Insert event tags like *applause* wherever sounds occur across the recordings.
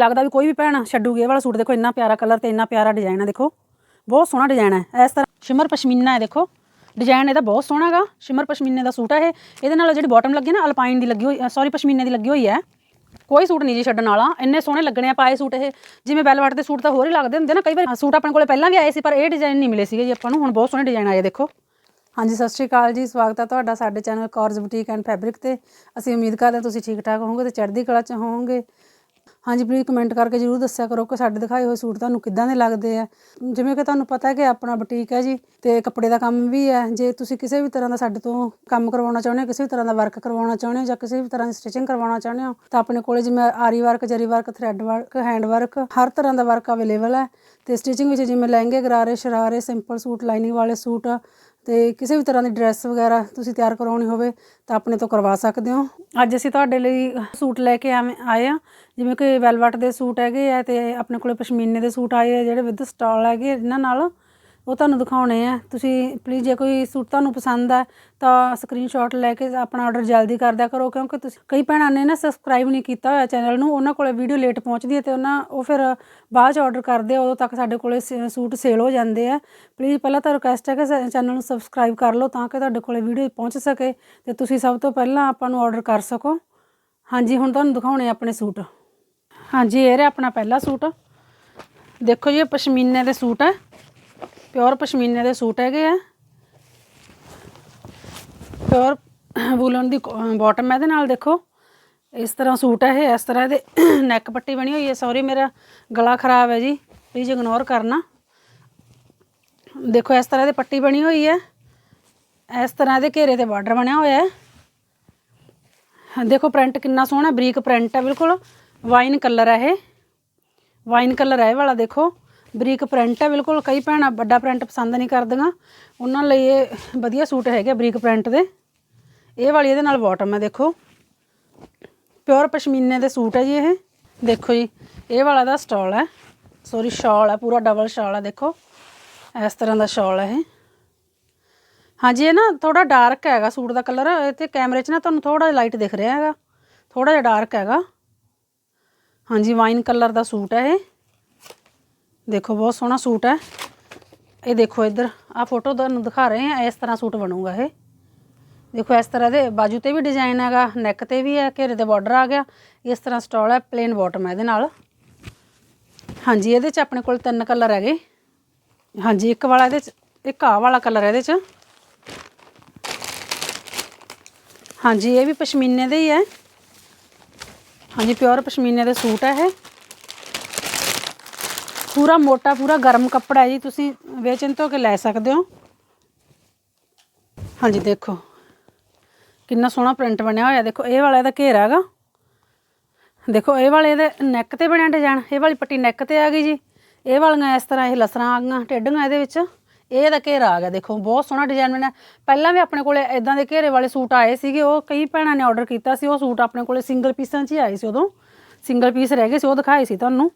ਲੱਗਦਾ ਵੀ ਕੋਈ ਵੀ ਭੈਣ ਛੱਡੂਗੀ ਇਹ ਵਾਲਾ ਸੂਟ ਦੇਖੋ, ਇੰਨਾ ਪਿਆਰਾ ਕਲਰ ਤੇ ਇੰਨਾ ਪਿਆਰਾ ਡਿਜ਼ਾਈਨ ਹੈ ਦੇਖੋ। ਬਹੁਤ ਸੋਹਣਾ ਡਿਜ਼ਾਈਨ ਹੈ ਇਸ ਤਰ੍ਹਾਂ ਸ਼ਿਮਰ ਪਸ਼ਮੀਨਾ ਹੈ, ਦੇਖੋ। ਡਿਜ਼ਾਈਨ ਇਹਦਾ ਬਹੁਤ ਸੋਹਣਾ ਹੈਗਾ ਸ਼ਿਮਰ ਪਸ਼ਮੀਨੇ ਦਾ ਸੂਟ ਹੈ ਇਹ। ਇਹਦੇ ਨਾਲ ਜਿਹੜੀ ਬਾਟਮ ਲੱਗੀ ਨਾ ਅਲਪਾਈਨ ਦੀ ਲੱਗੀ ਹੋਈ ਸੌਰੀ ਪਸ਼ਮੀਨੇ ਦੀ ਲੱਗੀ ਹੋਈ ਹੈ ਕੋਈ ਸੂਟ ਨਹੀਂ ਜੀ ਛੱਡਣ ਵਾਲਾ। ਇੰਨੇ ਸੋਹਣੇ ਲੱਗਣੇ ਆ ਪਾਏ ਸੂਟ ਇਹ। ਜਿਵੇਂ ਵੈਲਵਟ ਦੇ ਸੂਟ ਤਾਂ ਹੋਰ ਹੀ ਲੱਗਦੇ ਹੁੰਦੇ ਨਾ, ਕਈ ਵਾਰ ਸੂਟ ਆਪਣੇ ਕੋਲੇ ਪਹਿਲਾਂ ਵੀ ਆਏ ਸੀ, ਪਰ ਇਹ ਡਿਜ਼ਾਈਨ ਨਹੀਂ ਮਿਲੇ ਸੀਗੇ ਜੀ ਆਪਾਂ ਨੂੰ। ਹੁਣ ਬਹੁਤ ਸੋਹਣੇ ਡਿਜ਼ਾਈਨ ਆਏ, ਦੇਖੋ। ਹਾਂਜੀ, ਸਤਿ ਸ਼੍ਰੀ ਅਕਾਲ ਜੀ। ਸਵਾਗਤ ਹੈ ਤੁਹਾਡਾ ਸਾਡੇ channel Kaur's boutique and fabric ਤੇ। ਅਸੀਂ ਉਮੀਦ ਕਰਦੇ ਹਾਂ ਤੁਸੀਂ ਠੀਕ ਠਾਕ ਹੋਵੋਗੇ ਤੇ ਚੜ੍ਹਦੀ ਕਲਾ ਚ ਹੋਵੋਗੇ। ਹਾਂਜੀ ਪਲੀਜ਼ ਕਮੈਂਟ ਕਰਕੇ ਜਰੂਰ ਦੱਸਿਆ ਕਰੋ ਕਿ ਸਾਡੇ ਦਿਖਾਏ ਹੋਏ ਸੂਟ ਤੁਹਾਨੂੰ ਕਿੱਦਾਂ ਦੇ ਲੱਗਦੇ ਆ। ਜਿਵੇਂ ਕਿ ਤੁਹਾਨੂੰ ਪਤਾ ਹੈ ਕਿ ਆਪਣਾ ਬੁਟੀਕ ਹੈ ਜੀ ਤੇ ਕੱਪੜੇ ਦਾ ਕੰਮ ਵੀ ਹੈ। ਜੇ ਤੁਸੀਂ ਕਿਸੇ ਵੀ ਤਰ੍ਹਾਂ ਦਾ ਸਾਡੇ ਤੋਂ ਕੰਮ ਕਰਵਾਉਣਾ ਚਾਹੁੰਦੇ ਹੋ, ਕਿਸੇ ਵੀ ਤਰ੍ਹਾਂ ਦਾ ਵਰਕ ਕਰਵਾਉਣਾ ਚਾਹੁੰਦੇ ਹੋ ਜਾਂ ਕਿਸੇ ਵੀ ਤਰ੍ਹਾਂ ਦੀ ਸਟਿਚਿੰਗ ਕਰਵਾਉਣਾ ਚਾਹੁੰਦੇ ਹੋ, ਤਾਂ ਆਪਣੇ ਕੋਲੇ ਜਿਵੇਂ aari work zari work thread work hand work ਹਰ ਤਰ੍ਹਾਂ ਦਾ ਵਰਕ ਅਵੇਲੇਬਲ ਹੈ। ਤੇ ਸਟਿਚਿੰਗ ਵਿੱਚ ਜਿਵੇਂ ਲਹਿੰਗੇ, ਗਰਾਰੇ, ਸ਼ਰਾਰੇ ਸਿੰਪਲ ਸੂਟ ਲਾਈਨਿੰਗ ਵਾਲੇ ਸੂਟ ਤੇ ਕਿਸੇ ਵੀ ਤਰ੍ਹਾਂ ਦੀ ਡਰੈਸ ਵਗੈਰਾ ਤੁਸੀਂ ਤਿਆਰ ਕਰਵਾਉਣੀ ਹੋਵੇ ਤਾਂ ਆਪਣੇ ਤੋਂ ਕਰਵਾ ਸਕਦੇ ਹੋ। ਅੱਜ ਅਸੀਂ ਤੁਹਾਡੇ ਲਈ ਸੂਟ ਲੈ ਕੇ ਆਵੇਂ, ਆਏ ਆ ਜਿਵੇਂ ਕਿ ਵੈਲਵਟ ਦੇ ਸੂਟ ਹੈਗੇ ਆ ਤੇ ਆਪਣੇ ਕੋਲੇ ਪਸ਼ਮੀਨੇ ਦੇ ਸੂਟ ਆਏ ਆ ਜਿਹੜੇ ਵਿਦ ਸਟਾਲ ਹੈਗੇ ਇਹਨਾਂ ਨਾਲ। ਉਹ ਤੁਹਾਨੂੰ ਦਿਖਾਉਣੇ ਆ। ਤੁਸੀਂ ਪਲੀਜ਼ ਜੇ ਕੋਈ ਸੂਟ ਤੁਹਾਨੂੰ ਪਸੰਦ ਆ, ਤਾਂ ਸਕਰੀਨਸ਼ਾਟ ਲੈ ਕੇ ਆਪਣਾ ਆਰਡਰ ਜਲਦੀ ਕਰਦਿਆ ਕਰੋ, ਕਿਉਂਕਿ ਤੁਸੀਂ ਕਈ ਭੈਣਾਂ ਨੇ ਨਾ ਸਬਸਕ੍ਰਾਈਬ ਨਹੀਂ ਕੀਤਾ ਹੋਇਆ ਚੈਨਲ ਨੂੰ, ਉਹਨਾਂ ਕੋਲੇ ਵੀਡੀਓ ਲੇਟ ਪਹੁੰਚਦੀ ਹੈ ਤੇ ਉਹਨਾਂ ਉਹ ਫਿਰ ਬਾਅਦ ਚ ਆਰਡਰ ਕਰਦੇ ਆ, ਉਦੋਂ ਤੱਕ ਸਾਡੇ ਕੋਲੇ ਸ- ਸੂਟ ਸੇਲ ਹੋ ਜਾਂਦੇ ਆ। ਪਲੀਜ਼ ਪਹਿਲਾਂ ਤਾਂ ਰਿਕੁਐਸਟ ਹੈ ਕਿ ਚੈਨਲ ਨੂੰ ਸਬਸਕ੍ਰਾਈਬ ਕਰ ਲਓ ਤਾਂ ਕਿ ਤੁਹਾਡੇ ਕੋਲੇ ਵੀਡੀਓ ਪਹੁੰਚ ਸਕੇ ਤੇ ਤੁਸੀਂ ਸਭ ਤੋਂ ਪਹਿਲਾਂ ਆਪਾਂ ਨੂੰ ਆਰਡਰ ਕਰ ਸਕੋ। ਹਾਂਜੀ, ਹੁਣ ਤੁਹਾਨੂੰ ਦਿਖਾਉਣੇ ਆ ਆਪਣੇ ਸੂਟ। ਹਾਂਜੀ, ਇਹ ਰਿਹਾ ਆਪਣਾ ਪਹਿਲਾ ਸੂਟ। ਦੇਖੋ ਜੀ, ਇਹ ਪਸ਼ਮੀਨੇ ਦੇ ਸੂਟ ਹੈ ਪਿਓਰ ਪਸ਼ਮੀਨੇ ਦੇ ਸੂਟ ਹੈਗੇ ਆ। ਪਿਓਰ ਵੂਲਨ ਦੀ ਬਾਟਮ ਹੈ ਇਹਦੇ ਨਾਲ ਦੇਖੋ। ਇਸ ਤਰ੍ਹਾਂ ਸੂਟ ਹੈ ਇਹ, ਇਸ ਤਰ੍ਹਾਂ ਇਹਦੇ *coughs* ਨੈਕ ਪੱਟੀ ਬਣੀ ਹੋਈ ਹੈ। ਸੌਰੀ ਮੇਰਾ ਗਲਾ ਖਰਾਬ ਹੈ ਜੀ। ਪਲੀਜ਼ ਇਗਨੋਰ ਕਰਨਾ। ਦੇਖੋ, ਇਸ ਤਰ੍ਹਾਂ ਇਹਦੇ ਪੱਟੀ ਬਣੀ ਹੋਈ ਹੈ। ਇਸ ਤਰ੍ਹਾਂ ਇਹਦੇ ਘੇਰੇ ਤੇ ਬਾਰਡਰ ਬਣਿਆ ਹੋਇਆ ਹੈ। ਦੇਖੋ ਪ੍ਰਿੰਟ ਕਿੰਨਾ ਸੋਹਣਾ ਬਰੀਕ ਪ੍ਰਿੰਟ ਹੈ, ਬਿਲਕੁਲ। ਵਾਈਨ ਕਲਰ ਹੈ ਇਹ। ਵਾਈਨ ਕਲਰ ਹੈ ਇਹ ਵਾਲਾ, ਦੇਖੋ। ਬਰੀਕ ਪ੍ਰਿੰਟ ਹੈ, ਬਿਲਕੁਲ ਕਈ ਭੈਣਾਂ ਵੱਡਾ ਪ੍ਰਿੰਟ ਪਸੰਦ ਨਹੀਂ ਕਰਦੀਆਂ। ਉਹਨਾਂ ਲਈ ਇਹ ਵਧੀਆ ਸੂਟ ਹੈਗੇ ਬਰੀਕ ਪ੍ਰਿੰਟ ਦੇ। ਇਹ ਵਾਲੀ ਇਹਦੇ ਨਾਲ ਬਾਟਮ ਹੈ, ਦੇਖੋ। ਪਿਓਰ ਪਸ਼ਮੀਨੇ ਦੇ ਸੂਟ ਹੈ ਜੀ ਇਹ। ਦੇਖੋ ਜੀ, ਇਹ ਵਾਲਾ ਦਾ ਸਟਾਲ ਹੈ। ਸੌਰੀ ਸ਼ਾਲ ਹੈ, ਪੂਰਾ ਡਬਲ ਸ਼ਾਲ ਹੈ, ਦੇਖੋ। ਇਸ ਤਰ੍ਹਾਂ ਦਾ ਸ਼ਾਲ ਹੈ ਇਹ। ਹਾਂਜੀ, ਇਹ ਨਾ ਥੋੜਾ ਡਾਰਕ ਹੈਗਾ ਸੂਟ ਦਾ ਕਲਰ ਇਹ ਤੇ ਕੈਮਰੇ 'ਚ ਨਾ ਤੁਹਾਨੂੰ ਥੋੜਾ ਜਿਹਾ ਲਾਈਟ ਦਿਖ ਰਿਹਾ ਹੈਗਾ। ਥੋੜਾ ਜਿਹਾ ਡਾਰਕ ਹੈਗਾ। ਹਾਂਜੀ ਵਾਈਨ ਕਲਰ ਦਾ ਸੂਟ ਹੈ ਇਹ। ਦੇਖੋ, ਬਹੁਤ ਸੋਹਣਾ ਸੂਟ ਹੈ। ਇਹ ਦੇਖੋ ਇੱਧਰ ਆ ਫੋਟੋ ਤੁਹਾਨੂੰ ਦਿਖਾ ਰਹੇ ਆ ਇਸ ਤਰ੍ਹਾਂ ਸੂਟ ਬਣੂਗਾ ਇਹ। ਦੇਖੋ, ਇਸ ਤਰ੍ਹਾਂ ਦੇ ਬਾਜੂ ਤੇ ਵੀ ਡਿਜ਼ਾਈਨ ਹੈਗਾ ਨੈਕ ਤੇ ਵੀ ਹੈ, ਘੇਰੇ ਤੇ ਬਾਰਡਰ ਆ ਗਿਆ। ਇਸ ਤਰ੍ਹਾਂ ਸਟਾਲ ਹੈ ਪਲੇਨ ਬਾਟਮ ਹੈ ਇਹਦੇ ਨਾਲ। ਹਾਂਜੀ, ਇਹਦੇ 'ਚ ਆਪਣੇ ਕੋਲ ਤਿੰਨ ਕਲਰ ਹੈਗੇ। ਹਾਂਜੀ, ਇੱਕ ਵਾਲਾ ਇਹਦੇ 'ਚ, ਇੱਕ ਆ ਵਾਲਾ ਕਲਰ ਹੈ ਇਹਦੇ 'ਚ। ਹਾਂਜੀ, ਇਹ ਵੀ ਪਸ਼ਮੀਨੇ ਦੇ ਹੀ ਹੈ। ਹਾਂਜੀ ਪਿਓਰ ਪਸ਼ਮੀਨੇ ਦੇ ਸੂਟ ਹੈ ਇਹ। ਪੂਰਾ ਮੋਟਾ, ਪੂਰਾ ਗਰਮ ਕੱਪੜਾ ਹੈ ਜੀ, ਤੁਸੀਂ ਵੇਚਣ ਤੋਂ ਕੇ ਲੈ ਸਕਦੇ ਹੋ? ਹਾਂਜੀ, ਦੇਖੋ। ਕਿੰਨਾ ਸੋਹਣਾ ਪ੍ਰਿੰਟ ਬਣਿਆ ਹੋਇਆ, ਦੇਖੋ, ਇਹ ਵਾਲਾ ਇਹਦਾ ਘੇਰਾ ਹੈਗਾ। ਦੇਖੋ, ਇਹ ਵਾਲੇ ਇਹਦੇ ਨੈਕ ਤੇ ਬਣਿਆ ਡਿਜ਼ਾਈਨ ਇਹ ਵਾਲੀ ਪੱਟੀ ਨੈਕ ਤੇ ਆ ਗਈ ਜੀ। ਇਹ ਵਾਲੀਆਂ ਇਸ ਤਰ੍ਹਾਂ ਇਹ ਲਸਰਾਂ ਆ ਗਈਆਂ, ਟੇਢੀਆਂ ਇਹਦੇ ਵਿੱਚ। ਇਹ ਇਹਦਾ ਘੇਰਾ ਆ ਗਿਆ, ਦੇਖੋ, ਬਹੁਤ ਸੋਹਣਾ ਡਿਜ਼ਾਈਨ ਬਣਿਆ। ਪਹਿਲਾਂ ਵੀ ਆਪਣੇ ਕੋਲੇ ਇਦਾਂ ਦੇ ਘੇਰੇ ਵਾਲੇ ਸੂਟ ਆਏ ਸੀਗੇ, ਉਹ ਕਈ ਭੈਣਾਂ ਨੇ ਆਰਡਰ ਕੀਤਾ ਸੀ, ਉਹ ਸੂਟ ਆਪਣੇ ਕੋਲੇ ਸਿੰਗਲ ਪੀਸਾਂ 'ਚ ਹੀ ਆਏ ਸੀ ਉਦੋਂ। ਸਿੰਗਲ ਪੀਸ ਰਹਿ ਗਏ ਸੀ, ਉਹ ਦਿਖਾਏ ਸੀ ਤੁਹਾਨੂੰ।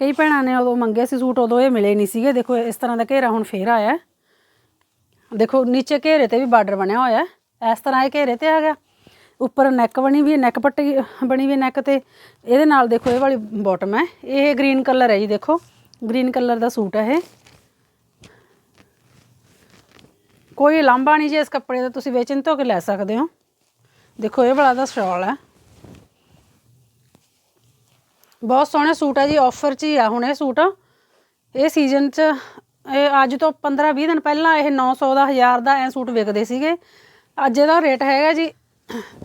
ਕਈ ਭੈਣਾਂ ਨੇ ਉਦੋਂ ਮੰਗੇ ਸੀ ਸੂਟ, ਉਦੋਂ ਇਹ ਮਿਲੇ ਨਹੀਂ ਸੀਗੇ। ਦੇਖੋ, ਇਸ ਤਰ੍ਹਾਂ ਦਾ ਘੇਰਾ ਹੁਣ ਫੇਰ ਆਇਆ। ਦੇਖੋ, ਨੀਚੇ ਘੇਰੇ ਤੇ ਵੀ ਬਾਰਡਰ ਬਣਿਆ ਹੋਇਆ। ਇਸ ਤਰ੍ਹਾਂ ਇਹ ਘੇਰੇ ਤੇ ਆ ਗਿਆ। ਉੱਪਰ ਨੈਕ ਬਣੀ ਵੀ ਹੈ ਨੈਕ ਪੱਟੀ ਬਣੀ ਵੀ ਨੈਕ ਤੇ। ਇਹਦੇ ਨਾਲ ਦੇਖੋ, ਇਹ ਵਾਲੀ ਬਾਟਮ ਹੈ। ਇਹ ਗ੍ਰੀਨ ਕਲਰ ਹੈ ਜੀ, ਦੇਖੋ। ਗ੍ਰੀਨ ਕਲਰ ਦਾ ਸੂਟ ਹੈ ਇਹ। ਕੋਈ ਲਾਂਭਾ ਨਹੀਂ ਜੇ ਇਸ ਕੱਪੜੇ ਦਾ, ਤੁਸੀਂ ਵੇਚਣ ਤੋਂ ਕੇ ਲੈ ਸਕਦੇ ਹੋ। ਦੇਖੋ, ਇਹ ਵਾਲਾ ਦਾ ਸ਼ਾਲ ਹੈ। ਬਹੁਤ ਸੋਹਣੇ ਸੂਟ ਹੈ ਜੀ ਆਫਰ 'ਚ ਹੀ ਆ ਹੁਣ ਇਹ ਸੂਟ। ਇਹ ਸੀਜ਼ਨ 'ਚ, ਇਹ ਅੱਜ ਤੋਂ 15 20 ਦਿਨ ਪਹਿਲਾਂ ਇਹ 900 ਦਾ 1000 ਦਾ ਐ ਸੂਟ ਵਿਕਦੇ ਸੀਗੇ। ਅੱਜ ਇਹਦਾ ਰੇਟ ਹੈਗਾ ਜੀ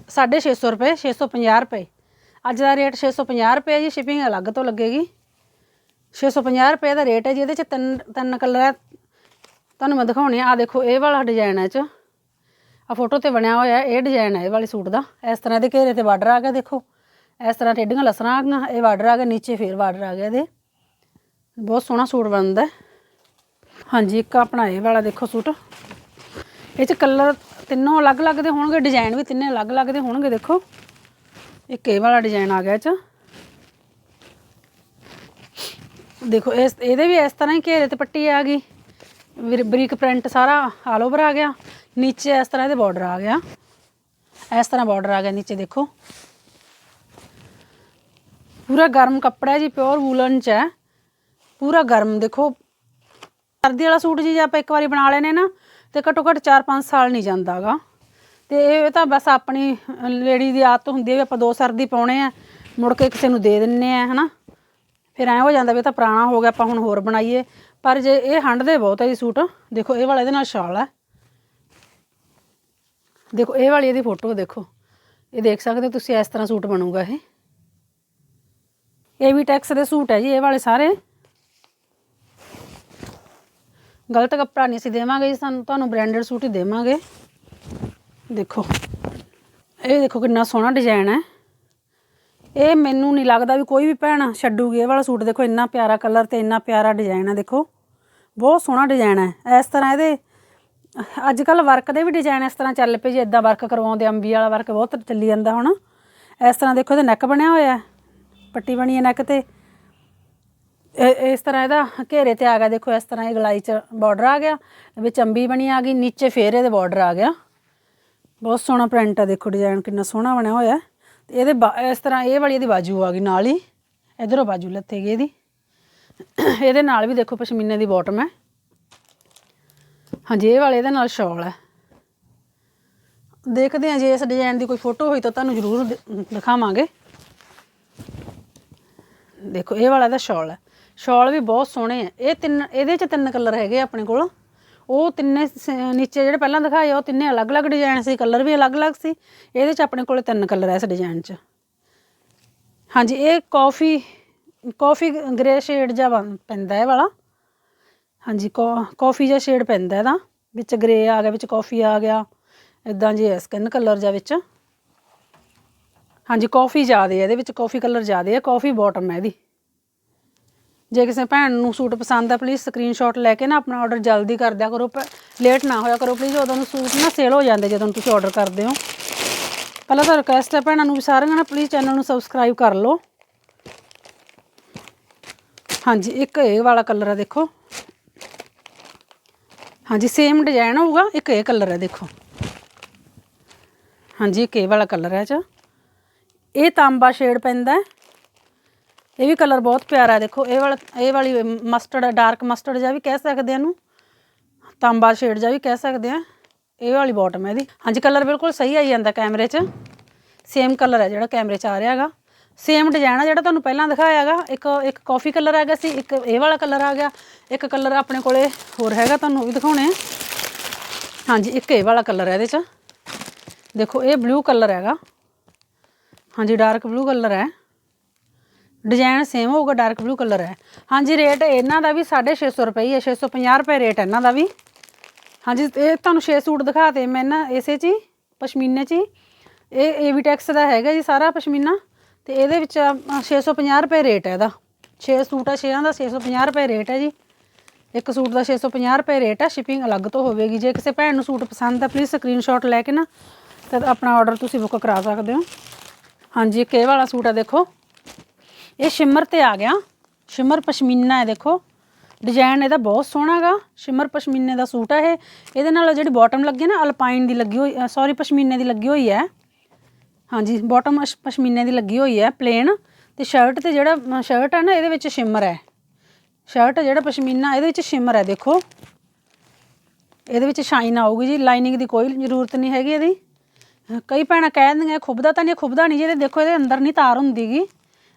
650 ਰੁਪਏ 650 ਰੁਪਏ। ਅੱਜ ਦਾ ਰੇਟ 650 ਰੁਪਏ ਜੀ ਸ਼ਿਪਿੰਗ ਅਲੱਗ ਤੋਂ ਲੱਗੇਗੀ। 650 ਰੁਪਏ ਦਾ ਰੇਟ ਹੈ ਜੀ, ਇਹਦੇ 'ਚ ਤਿੰਨ ਤਿੰਨ ਕਲਰ ਹੈ। ਤੁਹਾਨੂੰ ਮੈਂ ਦਿਖਾਉਣੀ ਆ, ਆਹ ਦੇਖੋ, ਇਹ ਵਾਲਾ ਡਿਜ਼ਾਈਨ ਹੈ 'ਚ। ਆ ਫੋਟੋ ਤੇ ਬਣਿਆ ਹੋਇਆ, ਇਹ ਡਿਜ਼ਾਈਨ ਹੈ ਇਹ ਵਾਲੇ ਸੂਟ ਦਾ। ਇਸ ਤਰ੍ਹਾਂ ਦੇ ਘੇਰੇ ਤੇ ਬਾਰਡਰ ਆ ਗਿਆ ਦੇਖੋ। ਇਸ ਤਰ੍ਹਾਂ ਟੇਢੀਆਂ ਲਸਰਾਂ ਆ ਗਈਆਂ, ਇਹ ਬਾਰਡਰ ਆ ਗਿਆ, ਨੀਚੇ ਫੇਰ ਬਾਰਡਰ ਆ ਗਿਆ ਇਹਦੇ। ਬਹੁਤ ਸੋਹਣਾ ਸੂਟ ਬਣਦਾ ਹਾਂਜੀ, ਇੱਕ ਆਪਣਾ ਇਹ ਵਾਲਾ ਦੇਖੋ ਸੂਟ। ਇਹ 'ਚ ਕਲਰ ਤਿੰਨੋਂ ਅਲੱਗ-ਅਲੱਗ ਦੇ ਹੋਣਗੇ, ਡਿਜ਼ਾਈਨ ਵੀ ਤਿੰਨੇ ਅਲੱਗ-ਅਲੱਗ ਦੇ ਹੋਣਗੇ, ਦੇਖੋ। ਇੱਕ ਇਹ ਵਾਲਾ ਡਿਜ਼ਾਈਨ ਆ ਗਿਆ ਇਹ 'ਚ। ਦੇਖੋ, ਇਸ, ਇਹਦੇ ਵੀ ਇਸ ਤਰ੍ਹਾਂ ਹੀ ਘੇਰੇ ਤੇ ਪੱਟੀ ਆ ਗਈ। ਬਰੀਕ ਪ੍ਰਿੰਟ ਸਾਰਾ ਆਲ ਓਵਰ ਆ ਗਿਆ। ਨੀਚੇ ਇਸ ਤਰ੍ਹਾਂ ਇਹਦੇ ਬਾਰਡਰ ਆ ਗਿਆ। ਇਸ ਤਰ੍ਹਾਂ ਬਾਰਡਰ ਆ ਗਿਆ, ਨੀਚੇ ਦੇਖੋ। ਪੂਰਾ ਗਰਮ ਕੱਪੜਾ ਹੈ ਜੀ ਪਿਓਰ ਵੂਲਨ ਚ ਹੈ। ਪੂਰਾ ਗਰਮ, ਦੇਖੋ। ਸਰਦੀ ਵਾਲਾ ਸੂਟ ਜੀ ਜੇ ਆਪਾਂ ਇੱਕ ਵਾਰੀ ਬਣਾ ਲੈਨੇ ਨਾ, ਤੇ ਘੱਟੋ ਘੱਟ 4-5 ਸਾਲ ਨਹੀਂ ਜਾਂਦਾਗਾ ਤੇ ਇਹ ਤਾਂ ਬਸ ਆਪਣੀ ਲੇਡੀ ਦੀ ਆਦਤ ਹੁੰਦੀ ਹੈ ਵੀ ਆਪਾਂ ਦੋ ਸਰਦੀ ਪਾਉਣੇ ਆ, ਮੁੜ ਕੇ ਕਿਸੇ ਨੂੰ ਦੇ ਦਿੰਨੇ ਆ, ਹਨਾ। ਫਿਰ ਐ ਹੋ ਜਾਂਦਾ ਵੀ ਇਹ ਤਾਂ ਪੁਰਾਣਾ ਹੋ ਗਿਆ, ਆਪਾਂ ਹੁਣ ਹੋਰ ਬਣਾਈਏ। ਪਰ ਜੇ ਇਹ ਹੰਡਦੇ ਬਹੁਤ ਹੈ ਜੀ ਸੂਟ, ਦੇਖੋ, ਇਹ ਵਾਲਾ ਇਹਦੇ ਨਾਲ ਸ਼ਾਲ ਹੈ। ਦੇਖੋ, ਇਹ ਵਾਲੀ ਇਹਦੀ ਫੋਟੋ ਦੇਖੋ। ਇਹ ਦੇਖ ਸਕਦੇ ਹੋ ਤੁਸੀਂ ਇਸ ਤਰ੍ਹਾਂ ਸੂਟ ਬਣੂਗਾ ਇਹ। ਇਹ ਵੀ ਟੈਕਸ ਦੇ ਸੂਟ ਹੈ ਜੀ, ਇਹ ਵਾਲੇ ਸਾਰੇ। ਗਲਤ ਕੱਪੜਾ ਨਹੀਂ ਅਸੀਂ ਦੇਵਾਂਗੇ ਜੀ, ਸਾਨੂੰ ਤੁਹਾਨੂੰ ਬ੍ਰਾਂਡਡ ਸੂਟ ਹੀ ਦੇਵਾਂਗੇ। ਦੇਖੋ, ਇਹ ਦੇਖੋ ਕਿੰਨਾ ਸੋਹਣਾ ਡਿਜ਼ਾਈਨ ਹੈ। ਇਹ ਮੈਨੂੰ ਨਹੀਂ ਲੱਗਦਾ ਵੀ ਕੋਈ ਵੀ ਭੈਣ ਛੱਡੂਗੀ ਇਹ ਵਾਲਾ ਸੂਟ। ਦੇਖੋ, ਇੰਨਾ ਪਿਆਰਾ ਕਲਰ ਤੇ ਇੰਨਾ ਪਿਆਰਾ ਡਿਜ਼ਾਈਨ ਹੈ, ਦੇਖੋ। ਬਹੁਤ ਸੋਹਣਾ ਡਿਜ਼ਾਈਨ ਹੈ। ਇਸ ਤਰ੍ਹਾਂ ਇਹਦੇ ਅੱਜ ਕੱਲ ਵਰਕ ਦੇ ਵੀ ਡਿਜ਼ਾਈਨ ਇਸ ਤਰ੍ਹਾਂ ਚੱਲ ਪਏ ਜੀ। ਇਦਾਂ ਵਰਕ ਕਰਵਾਉਂਦੇ ਅੰਬੀ ਵਾਲਾ ਵਰਕ ਬਹੁਤ ਚੱਲੀ ਜਾਂਦਾ ਹੁਣ। ਇਸ ਤਰ੍ਹਾਂ ਦੇਖੋ, ਇਹਦਾ ਨੈਕ ਬਣਿਆ ਹੋਇਆ ਹੈ। ਪੱਟੀ ਬਣੀ ਹੈ ਨੈਕ ਤੇ। ਇਹ- ਇਸ ਤਰ੍ਹਾਂ ਇਹਦਾ ਘੇਰੇ ਤੇ ਆ ਗਿਆ। ਦੇਖੋ, ਇਸ ਤਰ੍ਹਾਂ ਇਹ ਗਲਾਈ ਚ ਬਾਰਡਰ ਆ ਗਿਆ। ਵਿੱਚ ਅੰਬੀ ਬਣੀ ਆ ਗਈ। ਨੀਚੇ ਫੇਰ ਇਹਦੇ ਬਾਰਡਰ ਆ ਗਿਆ। ਬਹੁਤ ਸੋਹਣਾ ਪ੍ਰਿੰਟ ਆ। ਦੇਖੋ ਡਿਜ਼ਾਈਨ ਕਿੰਨਾ ਸੋਹਣਾ ਬਣਿਆ ਹੋਇਆ ਹੈ। ਤੇ ਇਹਦੇ ਬਾ- ਇਸ ਤਰ੍ਹਾਂ ਇਹ ਵਾਲੀ ਇਹਦੀ ਬਾਜੂ ਆ ਗਈ ਨਾਲ ਹੀ। ਇਧਰੋਂ ਬਾਜੂ ਲੱਥੇ ਗਈ ਇਹਦੀ। ਇਹਦੇ ਨਾਲ ਵੀ ਦੇਖੋ, ਪਸ਼ਮੀਨੇ ਦੀ ਬਾਟਮ ਹੈ। ਹਾਂਜੀ, ਇਹ ਵਾਲੇ ਇਹਦੇ ਨਾਲ ਸ਼ਾਲ ਹੈ। ਦੇਖਦੇ ਹਾਂ ਜੇ ਇਸ ਡਿਜ਼ਾਈਨ ਦੀ ਕੋਈ ਫੋਟੋ ਹੋਈ ਤਾਂ ਤੁਹਾਨੂੰ ਜ਼ਰੂਰ ਦਿ- ਦਿਖਾਵਾਂਗੇ। ਦੇਖੋ, ਇਹ ਵਾਲਾ ਇਹਦਾ ਸ਼ਾਲ ਹੈ। ਸ਼ਾਲ ਵੀ ਬਹੁਤ ਸੋਹਣੇ ਹੈ ਇਹ ਤਿੰਨ, ਇਹਦੇ ਚ ਤਿੰਨ ਕਲਰ ਹੈਗੇ ਆਪਣੇ ਕੋਲ। ਉਹ ਤਿੰਨੇ ਸ- ਨੀਚੇ ਜਿਹੜੇ ਪਹਿਲਾਂ ਦਿਖਾਏ ਉਹ ਤਿੰਨੇ ਅਲੱਗ-ਅਲੱਗ ਡਿਜ਼ਾਈਨ ਸੀ। ਕਲਰ ਵੀ ਅਲੱਗ-ਅਲੱਗ ਸੀ। ਇਹਦੇ ਚ ਆਪਣੇ ਕੋਲ ਤਿੰਨ ਕਲਰ ਹੈ ਇਸ ਡਿਜ਼ਾਈਨ ਚ। ਹਾਂਜੀ, ਇਹ ਕਾਫੀ ਕਾਫੀ ਗ੍ਰੇ ਸ਼ੇਡ ਜਿਹਾ ਪੈਂਦਾ ਇਹ ਵਾਲਾ। ਹਾਂਜੀ ਕਾਫੀ ਜਿਹਾ ਸ਼ੇਡ ਪੈਂਦਾ ਇਹਦਾ। ਵਿੱਚ ਗ੍ਰੇ ਆ ਗਿਆ, ਵਿੱਚ ਕਾਫੀ ਆ ਗਿਆ। ਇਦਾਂ ਜੀ ਸਕਿਨ ਕਲਰ ਜਿਹਾ ਵਿੱਚ। ਹਾਂਜੀ ਕਾਫੀ ਜ਼ਿਆਦੇ ਹੈ ਇਹਦੇ ਵਿੱਚ ਕਾਫੀ ਕਲਰ ਜ਼ਿਆਦੇ ਹੈ ਕਾਫੀ ਬਾਟਮ ਹੈ ਇਹਦੀ। ਜੇ ਕਿਸੇ ਭੈਣ ਨੂੰ ਸੂਟ ਪਸੰਦ ਆ ਪਲੀਜ਼ ਸਕਰੀਨਸ਼ਾਟ ਲੈ ਕੇ ਨਾ ਆਪਣਾ ਆਰਡਰ ਜਲਦੀ ਕਰ ਦਿਆ ਕਰੋ ਲੇਟ ਨਾ ਹੋਇਆ ਕਰੋ ਪਲੀਜ਼ ਉਦੋਂ ਨੂੰ ਸੂਟ ਨਾ ਸੇਲ ਹੋ ਜਾਂਦੇ ਜਦੋਂ ਤੁਸੀਂ ਆਰਡਰ ਕਰਦੇ ਹੋ। ਪਹਿਲਾਂ ਤਾਂ ਰਿਕਵੈਸਟ ਹੈ ਭੈਣਾਂ ਨੂੰ ਵੀ ਸਾਰਿਆਂ ਨਾਲ ਪਲੀਜ਼ ਚੈਨਲ ਨੂੰ ਸਬਸਕ੍ਰਾਈਬ ਕਰ ਲਓ। ਹਾਂਜੀ, ਇੱਕ ਇਹ ਵਾਲਾ ਕਲਰ ਹੈ ਦੇਖੋ। ਹਾਂਜੀ ਸੇਮ ਡਿਜ਼ਾਈਨ ਹੋਊਗਾ, ਇੱਕ ਇਹ ਕਲਰ ਹੈ ਦੇਖੋ। ਹਾਂਜੀ, ਇੱਕ ਇਹ ਵਾਲਾ ਕਲਰ ਹੈ ਇਹ ਇਹ ਤਾਂਬਾ ਸ਼ੇਡ ਪੈਂਦਾ ਇਹ ਵੀ ਕਲਰ ਬਹੁਤ ਪਿਆਰਾ ਹੈ। ਦੇਖੋ, ਇਹ ਵਾਲਾ ਇਹ ਵਾਲੀ ਮਸਟਰਡ ਡਾਰਕ ਮਸਟਰਡ ਜਿਹਾ ਵੀ ਕਹਿ ਸਕਦੇ ਆ ਇਹਨੂੰ। ਤਾਂਬਾ ਸ਼ੇਡ ਜਿਹਾ ਵੀ ਕਹਿ ਸਕਦੇ ਆ ਇਹ ਵਾਲੀ ਬਾਟਮ ਹੈ ਇਹਦੀ। ਹਾਂਜੀ ਕਲਰ ਬਿਲਕੁਲ ਸਹੀ ਆਈ ਜਾਂਦਾ ਕੈਮਰੇ 'ਚ। ਸੇਮ ਕਲਰ ਹੈ ਜਿਹੜਾ ਕੈਮਰੇ 'ਚ ਆ ਰਿਹਾ ਹੈਗਾ। ਸੇਮ ਡਿਜ਼ਾਈਨ ਆ ਜਿਹੜਾ ਤੁਹਾਨੂੰ ਪਹਿਲਾਂ ਦਿਖਾਇਆ ਹੈਗਾ। ਇੱਕ ਇੱਕ ਕਾਫੀ ਕਲਰ ਆ ਗਿਆ ਸੀ, ਇੱਕ ਇਹ ਵਾਲਾ ਕਲਰ ਆ ਗਿਆ। ਇੱਕ ਕਲਰ ਆਪਣੇ ਕੋਲੇ ਹੋਰ ਹੈਗਾ ਤੁਹਾਨੂੰ ਉਹ ਵੀ ਦਿਖਾਉਣੇ ਆ। ਹਾਂਜੀ, ਇੱਕ ਇਹ ਵਾਲਾ ਕਲਰ ਹੈ ਇਹਦੇ 'ਚ। ਦੇਖੋ, ਇਹ ਬਲੂ ਕਲਰ ਹੈਗਾ। ਹਾਂਜੀ ਡਾਰਕ ਬਲੂ ਕਲਰ ਹੈ। ਡਿਜ਼ਾਈਨ ਸੇਮ ਹੋਊਗਾ ਡਾਰਕ ਬਲੂ ਕਲਰ ਹੈ। ਹਾਂਜੀ ਰੇਟ ਇਹਨਾਂ ਦਾ ਵੀ 650 ਰੁਪਏ ਹੀ ਹੈ 650 ਰੁਪਏ ਰੇਟ ਹੈ ਇਹਨਾਂ ਦਾ ਵੀ। ਹਾਂਜੀ ਇਹ ਤੁਹਾਨੂੰ 6 ਸੂਟ ਦਿਖਾਤੇ ਮੈਂ ਨਾ ਇਸੇ 'ਚ ਹੀ ਪਸ਼ਮੀਨੇ 'ਚ ਹੀ। ਇਹ ਏਵੀਟੈਕਸ ਦਾ ਹੈਗਾ ਜੀ ਸਾਰਾ ਪਸ਼ਮੀਨਾ। ਤੇ ਇਹਦੇ ਵਿੱਚ ਅ, 650 ਰੁਪਏ ਰੇਟ ਹੈ ਇਹਦਾ। 6 ਸੂਟ ਆ 6 ਦਾ 650 ਰੁਪਏ ਰੇਟ ਹੈ ਜੀ। ਇੱਕ ਸੂਟ ਦਾ 650 ਰੁਪਏ ਰੇਟ ਹੈ ਸ਼ਿਪਿੰਗ ਅਲੱਗ ਤੋਂ ਹੋਵੇਗੀ। ਜੇ ਕਿਸੇ ਭੈਣ ਨੂੰ ਸੂਟ ਪਸੰਦ ਆ ਪਲੀਜ਼ ਸਕਰੀਨਸ਼ਾਟ ਲੈ ਕੇ ਨਾ ਤਾਂ ਆਪਣਾ ਆਰਡਰ ਤੁਸੀਂ ਬੁੱਕ ਕਰਾ ਸਕਦੇ ਹੋ। ਹਾਂਜੀ, ਇੱਕ ਇਹ ਵਾਲਾ ਸੂਟ ਆ, ਦੇਖੋ। ਇਹ ਸ਼ਿਮਰ ਤੇ ਆ ਗਿਆ। ਸ਼ਿਮਰ ਪਸ਼ਮੀਨਾ ਹੈ, ਦੇਖੋ। ਡਿਜ਼ਾਈਨ ਇਹਦਾ ਬਹੁਤ ਸੋਹਣਾ ਗਾ ਸ਼ਿਮਰ ਪਸ਼ਮੀਨੇ ਦਾ ਸੂਟ ਆ ਇਹ। ਇਹਦੇ ਨਾਲ ਜਿਹੜੀ ਬਾਟਮ ਲੱਗੀ ਨਾ ਅਲਪਾਈਨ ਦੀ ਲੱਗੀ ਹੋਈ ਸੌਰੀ ਪਸ਼ਮੀਨੇ ਦੀ ਲੱਗੀ ਹੋਈ ਹੈ। ਹਾਂਜੀ ਬਾਟਮ ਪਸ਼ਮੀਨੇ ਦੀ ਲੱਗੀ ਹੋਈ ਹੈ ਪਲੇਨ ਤੇ ਸ਼ਰਟ ਤੇ ਜਿਹੜਾ ਸ਼ਰਟ ਹੈ ਨਾ, ਇਹਦੇ ਵਿੱਚ ਸ਼ਿਮਰ ਹੈ। ਸ਼ਰਟ ਜਿਹੜਾ ਪਸ਼ਮੀਨਾ, ਇਹਦੇ ਵਿੱਚ ਸ਼ਿਮਰ ਹੈ, ਦੇਖੋ। ਇਹਦੇ ਵਿੱਚ ਸ਼ਾਈਨ ਆਊਗੀ ਜੀ। ਲਾਈਨਿੰਗ ਦੀ ਕੋਈ ਜ਼ਰੂਰਤ ਨਹੀਂ ਹੈਗੀ ਇਹਦੀ। ਕਈ ਭੈਣਾਂ ਕਹਿ ਦਿੰਦੀਆਂ ਖੁੱਬਦਾ ਤਾਂ ਨਹੀਂ ਖੁੱਬਦਾ ਨਹੀਂ ਜਿਹਦੇ ਦੇਖੋ ਇਹਦੇ ਅੰਦਰ ਨਹੀਂ ਤਾਰ ਹੁੰਦੀਗੀ।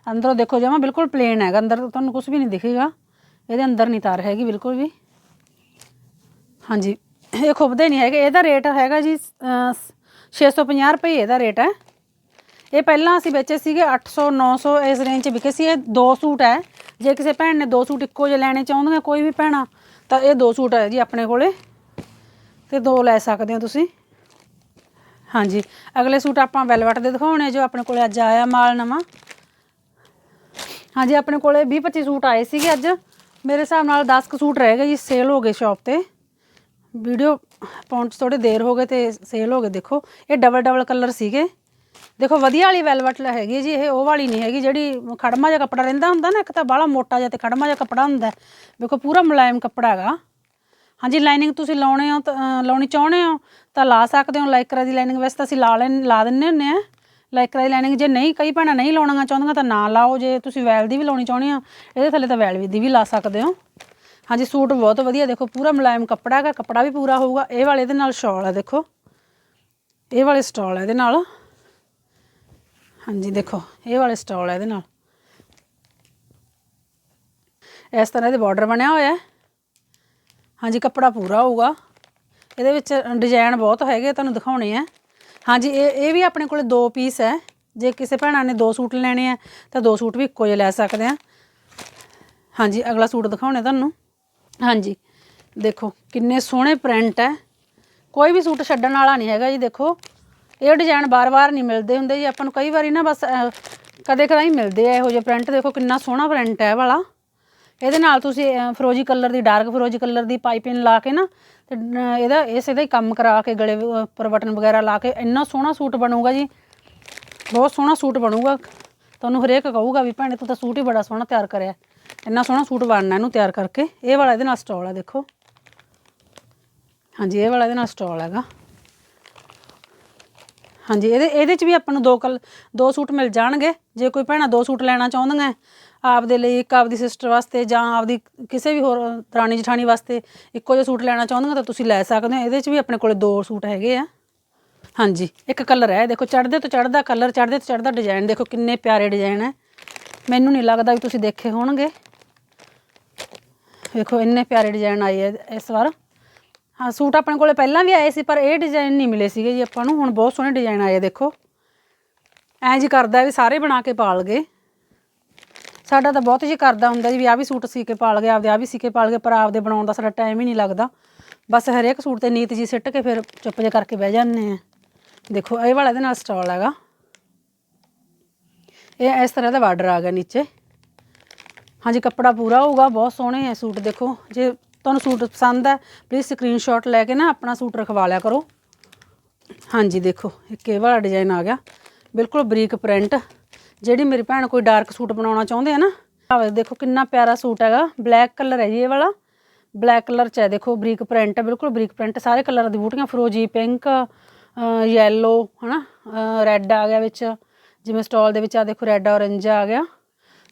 ਅੰਦਰੋਂ ਦੇਖੋ ਜਮਾ ਬਿਲਕੁਲ ਪਲੇਨ ਹੈਗਾ ਅੰਦਰ ਤੁਹਾਨੂੰ ਕੁਝ ਵੀ ਨਹੀਂ ਦਿਖੇਗਾ। ਇਹਦੇ ਅੰਦਰ ਨਹੀਂ ਤਾਰ ਹੈਗੀ ਬਿਲਕੁਲ ਵੀ। ਹਾਂਜੀ ਇਹ ਖੁੱਬਦੇ ਨਹੀਂ ਹੈਗੇ ਇਹਦਾ ਰੇਟ ਹੈਗਾ ਜੀ ਅਹ, 650 ਰੁਪਏ ਇਹਦਾ ਰੇਟ ਹੈ। ਇਹ ਪਹਿਲਾਂ ਅਸੀਂ ਵੇਚੇ ਸੀਗੇ 800 900 ਇਸ ਰੇਂਜ 'ਚ ਵਿਕੇ ਸੀ ਇਹ ਦੋ ਸੂਟ ਹੈ। ਜੇ ਕਿਸੇ ਭੈਣ ਨੇ ਦੋ ਸੂਟ ਇੱਕੋ ਜਿਹੇ ਲੈਣੇ ਚਾਹੁੰਦੀਆਂ ਕੋਈ ਵੀ ਭੈਣਾ ਤਾਂ ਇਹ ਦੋ ਸੂਟ ਹੈ ਜੀ ਆਪਣੇ ਕੋਲੇ। ਤੇ ਦੋ ਲੈ ਸਕਦੇ ਹੋ ਤੁਸੀਂ। ਹਾਂਜੀ। ਅਗਲੇ ਸੂਟ ਆਪਾਂ ਵੈਲਵਟ ਦੇ ਦਿਖਾਉਣੇ ਜੋ ਆਪਣੇ ਕੋਲੇ ਅੱਜ ਆਇਆ ਮਾਲ ਨਵਾਂ। ਹਾਂਜੀ, ਆਪਣੇ ਕੋਲੇ 20 25 ਸੂਟ ਆਏ ਸੀਗੇ ਅੱਜ। ਮੇਰੇ ਹਿਸਾਬ ਨਾਲ 10 ਕੁ ਸੂਟ ਰਹਿ ਗਏ ਜੀ ਸੇਲ ਹੋ ਗਏ ਸ਼ਾਪ ਤੇ। ਵੀਡੀਓ ਪਾਉਣ 'ਚ ਥੋੜੇ ਦੇਰ ਹੋ ਗਏ ਤੇ ਸੇਲ ਹੋ ਗਏ। ਦੇਖੋ, ਇਹ ਡਬਲ ਡਬਲ ਕਲਰ ਸੀਗੇ। ਦੇਖੋ, ਵਧੀਆ ਵਾਲੀ ਵੈਲਵਟ ਹੈਗੀ ਜੀ, ਇਹ ਉਹ ਵਾਲੀ ਨਹੀਂ ਹੈਗੀ, ਜਿਹੜੀ ਖੜਮਾ ਜਿਹਾ ਕੱਪੜਾ ਰਹਿੰਦਾ ਹੁੰਦਾ ਨਾ, ਇੱਕ ਤਾਂ ਬਾਹਲਾ ਮੋਟਾ ਜਿਹਾ ਤੇ ਖੜਮਾ ਜਿਹਾ ਕੱਪੜਾ ਹੁੰਦਾ। ਹੈ। ਦੇਖੋ ਪੂਰਾ ਮੁਲਾਇਮ ਕੱਪੜਾ ਹੈਗਾ। ਹਾਂਜੀ ਲਾਈਨਿੰਗ ਤੁਸੀਂ ਲਾਉਣੇ ਹੋ ਤਾਂ ਲਾਉਣੀ ਚਾਹੁੰਦੇ ਹੋ, ਤਾਂ ਲਾ ਸਕਦੇ ਹੋ। ਲਾਈਕਰਾ ਦੀ ਲਾਈਨਿੰਗ ਵੈਸੇ ਤਾਂ ਅਸੀਂ ਲਾ ਲੈਣ, ਲਾ ਦਿੰਨੇ ਹੁੰਨੇ ਆ। ਲਾਈਕਰਾ ਦੀ ਲਾਈਨਿੰਗ ਜੇ ਨਹੀਂ, ਕਈ ਭੈਣਾਂ ਨਹੀਂ ਲਾਉਣੀਆਂ ਚਾਹੁੰਦੀਆਂ ਤਾਂ ਨਾ ਲਾਓ। ਜੇ ਤੁਸੀਂ ਵੈਲ ਦੀ ਵੀ ਲਾਉਣੀ ਚਾਹੁੰਦੇ ਹੋ, ਇਹਦੇ ਥੱਲੇ ਤਾਂ ਵੈਲ ਦੀ ਵੀ ਲਾ ਸਕਦੇ ਹੋ। ਹਾਂਜੀ, ਸੂਟ ਬਹੁਤ ਵਧੀਆ, ਦੇਖੋ, ਪੂਰਾ ਮੁਲਾਇਮ ਕੱਪੜਾ ਹੈਗਾ, ਕੱਪੜਾ ਵੀ ਪੂਰਾ ਹੋਊਗਾ। ਇਹ ਵਾਲੇ ਇਹਦੇ ਨਾਲ ਸ਼ਾਲ ਹੈ ਦੇਖੋ। ਇਹ ਵਾਲੇ ਸਟਾਲ ਹੈ ਇਹਦੇ ਨਾਲ। ਹਾਂਜੀ, ਦੇਖੋ, ਇਹ ਵਾਲੇ ਸਟਾਲ ਹੈ ਇਹਦੇ ਨਾਲ। ਇਸ ਤਰ੍ਹਾਂ ਇਹਦੇ ਬਾਰਡਰ ਬਣਿਆ ਹੋਇਆ ਹੈ। ਹਾਂਜੀ ਕੱਪੜਾ ਪੂਰਾ ਹੋਊਗਾ। ਇਹਦੇ ਵਿੱਚ ਡਿਜ਼ਾਈਨ ਬਹੁਤ ਹੈਗੇ ਤੁਹਾਨੂੰ ਦਿਖਾਉਣੇ ਆ। ਹਾਂਜੀ ਇਹ ਇਹ ਵੀ ਆਪਣੇ ਕੋਲ ਦੋ ਪੀਸ ਹੈ। ਜੇ ਕਿਸੇ ਭੈਣਾਂ ਨੇ ਦੋ ਸੂਟ ਲੈਣੇ ਆ ਤਾਂ ਦੋ ਸੂਟ ਵੀ ਇੱਕੋ ਜਿਹੇ ਲੈ ਸਕਦੇ ਆ। ਹਾਂਜੀ ਅਗਲਾ ਸੂਟ ਦਿਖਾਉਣੇ ਤੁਹਾਨੂੰ। ਹਾਂਜੀ ਦੇਖੋ ਕਿੰਨੇ ਸੋਹਣੇ ਪ੍ਰਿੰਟ ਹੈ। ਕੋਈ ਵੀ ਸੂਟ ਛੱਡਣ ਵਾਲਾ ਨਹੀਂ ਹੈਗਾ ਜੀ ਦੇਖੋ। ਇਹ ਡਿਜ਼ਾਈਨ ਬਾਰ-ਬਾਰ ਨਹੀਂ ਮਿਲਦੇ ਹੁੰਦੇ ਜੀ। ਆਪਾਂ ਨੂੰ ਕਈ ਵਾਰੀ ਨਾ ਬਸ ਅਹ, ਕਦੇ ਕਦਾਈ ਮਿਲਦੇ ਆ ਇਹੋ ਜਿਹੇ ਪ੍ਰਿੰਟ ਦੇਖੋ ਕਿੰਨਾ ਸੋਹਣਾ ਪ੍ਰਿੰਟ ਹੈ ਇਹ ਵਾਲਾ। ਇਹਦੇ ਨਾਲ ਤੁਸੀਂ ਫਰੋਜੀ ਕਲਰ ਦੀ ਡਾਰਕ ਫਰੋਜੀ ਕਲਰ ਦੀ ਪਾਈਪਿੰਗ ਲਾ ਕੇ ਨਾ, ਤੇ ਇਹਦਾ ਇਸੇ ਦਾ ਹੀ ਕੰਮ ਕਰਾ ਕੇ ਗਲੇ ਵ- ਉੱਪਰ ਬਟਨ ਵਗੈਰਾ ਲਾ ਕੇ ਇੰਨਾ ਸੋਹਣਾ ਸੂਟ ਬਣੂਗਾ ਜੀ। ਬਹੁਤ ਸੋਹਣਾ ਸੂਟ ਬਣੂਗਾ। ਤੁਹਾਨੂੰ ਹਰੇਕ ਕਹੂਗਾ ਵੀ ਭੈਣੇ ਤੂੰ ਤਾਂ ਸੂਟ ਹੀ ਬੜਾ ਸੋਹਣਾ ਤਿਆਰ ਕਰਿਆ। ਇੰਨਾ ਸੋਹਣਾ ਸੂਟ ਬਣਨਾ ਇਹਨੂੰ ਤਿਆਰ ਕਰਕੇ। ਇਹ ਵਾਲਾ ਇਹਦੇ ਨਾਲ ਸਟਾਲ ਹੈ ਦੇਖੋ। ਹਾਂਜੀ, ਇਹ ਵਾਲਾ ਇਹਦੇ ਨਾਲ ਸਟਾਲ ਹੈਗਾ। ਹਾਂਜੀ, ਇਹਦੇ ਇਹਦੇ ਚ ਵੀ ਆਪਾਂ ਨੂੰ ਦੋ ਕਲ, ਦੋ ਸੂਟ ਮਿਲ ਜਾਣਗੇ। ਜੇ ਕੋਈ ਭੈਣਾ ਦੋ ਸੂਟ ਲੈਣਾ ਚਾਹੁੰਦੀਆਂ ਆਪਦੇ ਲਈ ਇੱਕ ਆਪਦੀ ਸਿਸਟਰ ਵਾਸਤੇ ਜਾਂ ਆਪਦੀ ਕਿਸੇ ਵੀ ਹੋਰ ਦਰਾਣੀ ਜਠਾਣੀ ਵਾਸਤੇ ਇੱਕੋ ਜਿਹਾ ਸੂਟ ਲੈਣਾ ਚਾਹੁੰਦੀਆਂ ਤਾਂ ਤੁਸੀਂ ਲੈ ਸਕਦੇ ਹੋ। ਇਹਦੇ ਚ ਵੀ ਆਪਣੇ ਕੋਲੇ ਦੋ ਸੂਟ ਹੈਗੇ ਆ। ਹਾਂਜੀ, ਇੱਕ ਕਲਰ ਹੈ। ਦੇਖੋ, ਚੜ੍ਹਦੇ ਤੋਂ ਚੜ੍ਹਦਾ ਕਲਰ ਚੜ੍ਹਦੇ ਤੋਂ ਚੜ੍ਹਦਾ ਡਿਜ਼ਾਈਨ ਦੇਖੋ ਕਿੰਨੇ ਪਿਆਰੇ ਡਿਜ਼ਾਈਨ ਹੈ। ਮੈਨੂੰ ਨਹੀਂ ਲੱਗਦਾ ਵੀ ਤੁਸੀਂ ਦੇਖੇ ਹੋਣਗੇ। ਦੇਖੋ ਇੰਨੇ ਪਿਆਰੇ ਡਿਜ਼ਾਈਨ ਆਏ ਆ ਇਸ ਵਾਰ। ਹਾਂ, ਸੂਟ ਆਪਣੇ ਕੋਲੇ ਪਹਿਲਾਂ ਵੀ ਆਏ ਸੀ, ਪਰ ਇਹ ਡਿਜ਼ਾਈਨ ਨਹੀਂ ਮਿਲੇ ਸੀਗੇ ਜੀ ਆਪਾਂ ਨੂੰ। ਹੁਣ ਬਹੁਤ ਸੋਹਣੇ ਡਿਜ਼ਾਈਨ ਆਏ ਦੇਖੋ। ਐਂ ਜੀ ਕਰਦਾ ਵੀ ਸਾਰੇ ਬਣਾ ਕੇ ਪਾਲ ਗਏ। ਸਾਡਾ ਤਾਂ ਬਹੁਤ ਜੀ ਕਰਦਾ ਹੁੰਦਾ ਜੀ ਵੀ ਆ ਵੀ ਸੂਟ ਸੀ ਕੇ ਪਾਲ ਗਏ, ਆਪਦੇ ਆ ਵੀ ਸੀ ਕੇ ਪਾਲ ਗਏ, ਪਰ ਆਪਦੇ ਬਣਾਉਣ ਦਾ ਸਾਡਾ ਟਾਈਮ ਹੀ ਨਹੀਂ ਲੱਗਦਾ। ਬਸ ਹਰੇਕ ਸੂਟ ਤੇ ਨੀਤ ਜੀ ਸਿੱਟ ਕੇ ਫਿਰ ਚੁੱਪ ਜੇ ਕਰਕੇ ਬਹਿ ਜਾਂਦੇ ਆ। ਦੇਖੋ, ਇਹ ਵਾਲਾ ਇਹਦੇ ਨਾਲ ਸਟਾਲ ਹੈਗਾ। ਇਹ ਇਸ ਤਰ੍ਹਾਂ ਦਾ ਬਾਰਡਰ ਆ ਗਿਆ ਨੀਚੇ। ਹਾਂਜੀ, ਕੱਪੜਾ ਪੂਰਾ ਹੋਊਗਾ, ਬਹੁਤ ਸੋਹਣੇ ਹੈ ਸੂਟ, ਦੇਖੋ। ਜੇ ਤੁਹਾਨੂੰ ਸੂਟ ਪਸੰਦ ਹੈ ਪਲੀਜ਼ ਸਕਰੀਨਸ਼ਾਟ ਲੈ ਕੇ ਨਾ ਆਪਣਾ ਸੂਟ ਰਖਵਾ ਲਿਆ ਕਰੋ। ਹਾਂਜੀ, ਦੇਖੋ, ਇੱਕ ਇਹ ਵਾਲਾ ਡਿਜ਼ਾਈਨ ਆ ਗਿਆ। ਬਿਲਕੁਲ ਬਰੀਕ ਪ੍ਰਿੰਟ ਜਿਹੜੀ ਮੇਰੀ ਭੈਣ ਕੋਈ ਡਾਰਕ ਸੂਟ ਬਣਾਉਣਾ ਚਾਹੁੰਦੇ ਆ ਨਾ, ਆਹ ਦੇਖੋ ਕਿੰਨਾ ਪਿਆਰਾ ਸੂਟ ਹੈਗਾ ਬਲੈਕ ਕਲਰ ਹੈ ਜੀ ਇਹ ਵਾਲਾ। ਬਲੈਕ ਕਲਰ ਚ ਹੈ, ਦੇਖੋ ਬਰੀਕ ਪ੍ਰਿੰਟ ਹੈ, ਬਿਲਕੁਲ ਬਰੀਕ ਪ੍ਰਿੰਟ ਸਾਰੇ ਕਲਰ ਦੀ ਬੂਟੀਆਂ ਫਰੋਜੀ ਪਿੰਕ ਯੈਲੋ ਹਨਾ ਰੈੱਡ ਆ ਗਿਆ ਵਿੱਚ। ਜਿਵੇਂ ਸਟਾਲ ਦੇ ਵਿੱਚ ਆ ਦੇਖੋ ਰੈੱਡ ਔਰੰਜ ਆ ਗਿਆ